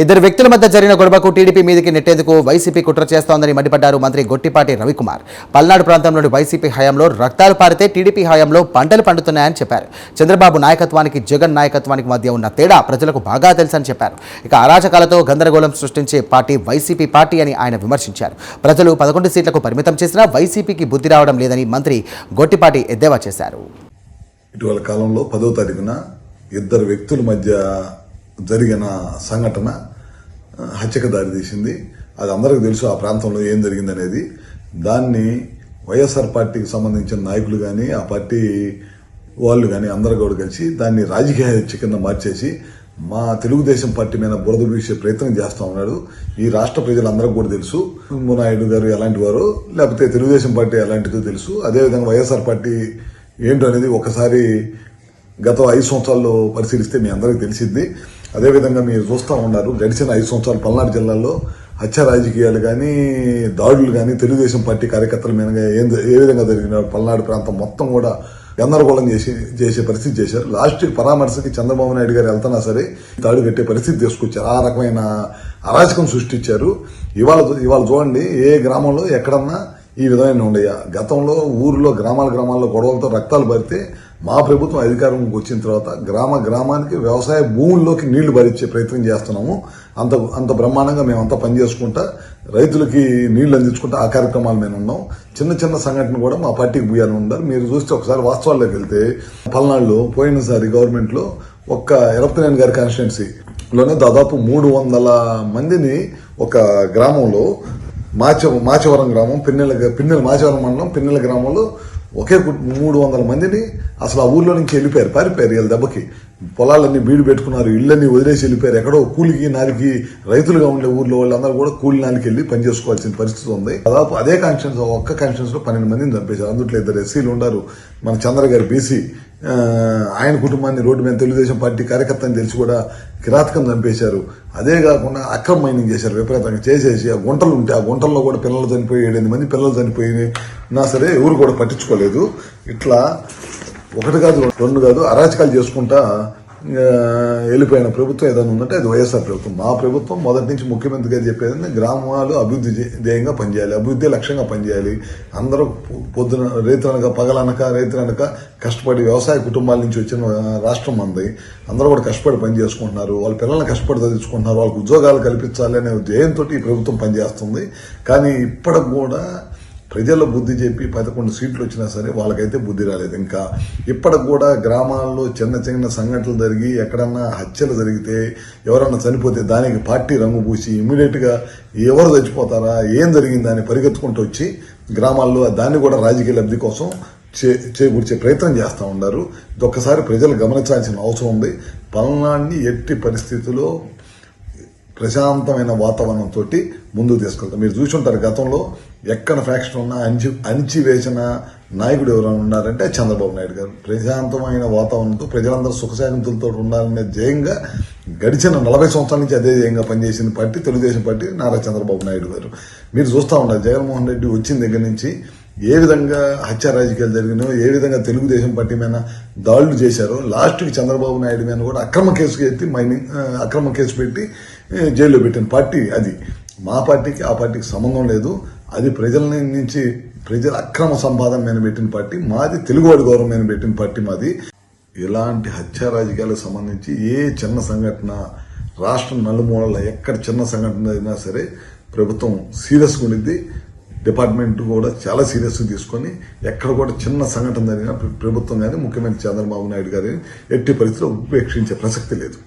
ఇద్దరు వ్యక్తుల మధ్య జరిగిన గొడవకు టీడీపీ మీదకి నెట్టేందుకు వైసీపీ కుట్ర చేస్తోందని మండిపడ్డారు మంత్రి గొట్టిపాటి రవికుమార్. పల్నాడు ప్రాంతంలోని వైసీపీ హయాంలో రక్తాలు పారితే టీడీపీ హయాంలో పంటలు పండుతున్నాయని చెప్పారు. చంద్రబాబు నాయకత్వానికి జగన్ నాయకత్వానికి మధ్య ఉన్న తేడా ప్రజలకు బాగా తెలుసని చెప్పారు. ఇక అరాచకాలతో గందరగోళం సృష్టించే పార్టీ వైసీపీ పార్టీ అని ఆయన విమర్శించారు. ప్రజలు పదకొండు సీట్లకు పరిమితం చేసినా వైసీపీకి బుద్ధి రావడం లేదని మంత్రి గొట్టిపాటి ఎద్దేవా చేశారు. ఇటీవల కాలంలో పదో తారీఖున ఇద్దరు వ్యక్తుల మధ్య జరిగిన సంఘటన ఆ, హత్యకు దారితీసింది అది అందరికీ తెలుసు ఆ ప్రాంతంలో ఏం జరిగిందనేది. దాన్ని వైఎస్ఆర్ పార్టీకి సంబంధించిన నాయకులు కానీ ఆ పార్టీ వాళ్ళు కానీ అందరూ కూడా కలిసి దాన్ని రాజకీయ హత్య కింద మార్చేసి మా తెలుగుదేశం పార్టీ మీద బురద వీసే ప్రయత్నం చేస్తా ఉన్నాడు. ఈ రాష్ట్ర ప్రజలందరికీ కూడా తెలుసు. నాయుడు గారు ఎలాంటి వారు లేకపోతే తెలుగుదేశం పార్టీ ఎలాంటిదో తెలుసు. అదేవిధంగా వైఎస్ఆర్ పార్టీ ఏంటో అనేది ఒకసారి గత ఐదు సంవత్సరాల్లో పరిశీలిస్తే మీ అందరికీ తెలిసింది. అదేవిధంగా మీరు చూస్తూ ఉన్నారు గడిచిన ఐదు సంవత్సరాలు పల్నాడు జిల్లాలో హత్య రాజకీయాలు కానీ దాడులు కానీ తెలుగుదేశం పార్టీ కార్యకర్తల మీద ఏం ఏ విధంగా జరిగిన పల్నాడు ప్రాంతం మొత్తం కూడా గందరగోళం చేసి చేసే పరిస్థితి చేశారు. లాస్ట్ పరామర్శకి చంద్రబాబు నాయుడు గారు వెళ్తున్నా సరే దాడి కట్టే పరిస్థితి తీసుకొచ్చారు. ఆ రకమైన అరాచకం సృష్టించారు. ఇవాళ ఇవాళ చూడండి ఏ గ్రామంలో ఎక్కడన్నా ఈ విధమైన ఉండయా? గతంలో ఊర్లో గ్రామాల గ్రామాల్లో గొడవలతో రక్తాలు పడితే మా ప్రభుత్వం అధికారంలోకి వచ్చిన తర్వాత గ్రామ గ్రామానికి వ్యవసాయ భూముల్లోకి నీళ్ళు భరించే ప్రయత్నం చేస్తున్నాము. అంత అంత బ్రహ్మాండంగా మేమంతా పనిచేసుకుంటా రైతులకి నీళ్ళు అందించుకుంటా ఆ కార్యక్రమాలు మేము ఉన్నాం. చిన్న చిన్న సంఘటన కూడా మా పార్టీకి భూయాలు ఉండాలి. మీరు చూస్తే ఒకసారి వాస్తవాల్లోకి వెళ్తే పల్నాడులో పోయినసారి గవర్నమెంట్లో ఒక్క ఎరపతినేని గారి కాన్స్టిట్యున్సీ లోనే దాదాపు మూడు వందల మందిని ఒక గ్రామంలో మాచ మాచవరం గ్రామం పిన్నెల పిన్నెల మాచవరం మండలం పిన్నెల గ్రామంలో ఒకే మూడు వందల మందిని అసలు ఆ ఊర్లో నుంచి వెళ్ళిపోయారు పారిపోయారు వీళ్ళ దెబ్బకి. పొలాలన్నీ బీడు పెట్టుకున్నారు ఇళ్ళన్నీ వదిలేసి వెళ్ళిపోయారు. ఎక్కడో కూలికి నాలికి రైతులుగా ఉండే ఊర్లో వాళ్ళందరూ కూడా కూలి నాలికి వెళ్ళి పని చేసుకోవాల్సిన పరిస్థితి ఉంది. దాదాపు అదే కాన్స్టిట్యూన్స్ ఒక్క కాన్స్టిట్యూన్స్లో పన్నెండు మందిని చంపేశారు. అందుట్లో ఇద్దరు ఎస్సీలు ఉన్నారు మన చంద్ర గారు బీసీ. ఆయన కుటుంబాన్ని రోడ్డు మీద తెలుగుదేశం పార్టీ కార్యకర్త అని తెలిసి కూడా కిరాతకం చంపేశారు. అదే కాకుండా అక్రమ మైనింగ్ చేశారు విపరీతంగా చేసేసి ఆ గుంటలు ఉంటే ఆ గుంటల్లో కూడా పిల్లలు చనిపోయి ఏడెనిమిది మంది పిల్లలు చనిపోయినా సరే ఎవరు కూడా పట్టించుకోలేదు. ఇట్లా ఒకటి కాదు రెండు కాదు అరాచకాలు చేసుకుంటా వెళ్ళిపోయిన ప్రభుత్వం ఏదైనా ఉందంటే అది వైఎస్ఆర్ ప్రభుత్వం. మా ప్రభుత్వం మొదటి నుంచి ముఖ్యమంత్రి గారు చెప్పేది గ్రామాలు అభివృద్ధి ధ్యేయంగా పనిచేయాలి అభివృద్ధి లక్ష్యంగా పనిచేయాలి. అందరూ పొద్దున రైతులనక పగలనక రైతులనక కష్టపడి వ్యవసాయ కుటుంబాల నుంచి వచ్చిన రాష్ట్రం మంది. అందరూ కూడా కష్టపడి పని చేసుకుంటున్నారు. వాళ్ళ పిల్లల్ని కష్టపడి చదివించుకుంటున్నారు. వాళ్ళకి ఉద్యోగాలు కల్పించాలి అనే ధ్యేయంతో ఈ ప్రభుత్వం పనిచేస్తుంది. కానీ ఇప్పటికి కూడా ప్రజల్లో బుద్ధి చెప్పి పదకొండు సీట్లు వచ్చినా సరే వాళ్ళకైతే బుద్ధి రాలేదు. ఇంకా ఇప్పటికి కూడా గ్రామాల్లో చిన్న చిన్న సంఘటనలు జరిగి ఎక్కడన్నా హత్యలు జరిగితే ఎవరన్నా చనిపోతే దానికి పార్టీ రంగు పూసి ఇమీడియట్గా ఎవరు చచ్చిపోతారా ఏం జరిగిందా అని పరిగెత్తుకుంటూ వచ్చి గ్రామాల్లో దాన్ని కూడా రాజకీయ లబ్ధి కోసం చే- చేకూర్చే ప్రయత్నం చేస్తూ ఉన్నారు. ఇది ఒక్కసారి ప్రజలు గమనించాల్సిన అవసరం ఉంది. పల్నాడిని ఎట్టి పరిస్థితుల్లో ప్రశాంతమైన వాతావరణంతో ముందుకు తీసుకెళ్తాం. మీరు చూసుంటారు గతంలో ఎక్కడ ఫ్యాక్షన్ ఉన్నా అంచి అణిచివేసిన నాయకుడు ఎవరైనా ఉన్నారంటే చంద్రబాబు నాయుడు గారు. ప్రశాంతమైన వాతావరణంతో ప్రజలందరూ సుఖశాంతులతో ఉండాలనే ధ్యేయంగా గడిచిన నలభై సంవత్సరాల నుంచి అదే ధ్యేయంగా పనిచేసిన పార్టీ తెలుగుదేశం పార్టీ నారా చంద్రబాబు నాయుడు గారు. మీరు చూస్తూ ఉన్నారు జగన్మోహన్ రెడ్డి వచ్చిన దగ్గర నుంచి ఏ విధంగా హత్య రాజకీయాలు జరిగినాయో ఏ విధంగా తెలుగుదేశం పార్టీ మీద దాడులు చేశారో లాస్ట్కి చంద్రబాబు నాయుడు మీద కూడా అక్రమ కేసు ఎత్తి మైనింగ్ అక్రమ కేసు పెట్టి జైల్లో పెట్టిన పార్టీ అది. మా పార్టీకి ఆ పార్టీకి సంబంధం లేదు. అది ప్రజల నుంచి ప్రజల అక్రమ సంపాదన మీద పెట్టిన పార్టీ మాది తెలుగువాడి గౌరవం మీద పెట్టిన పార్టీ మాది. ఇలాంటి హత్య రాజకీయాలకు సంబంధించి ఏ చిన్న సంఘటన రాష్ట్రం నలుమూలల ఎక్కడ చిన్న సంఘటన అయినా సరే ప్రభుత్వం సీరియస్గా ఉండిద్ది. డిపార్ట్మెంట్ కూడా చాలా సీరియస్గా తీసుకొని ఎక్కడ కూడా చిన్న సంఘటన జరిగినా ప్రభుత్వం కానీ ముఖ్యమంత్రి చంద్రబాబు నాయుడు గారిని ఎట్టి పరిస్థితిలో ఉపేక్షించే ప్రసక్తి లేదు.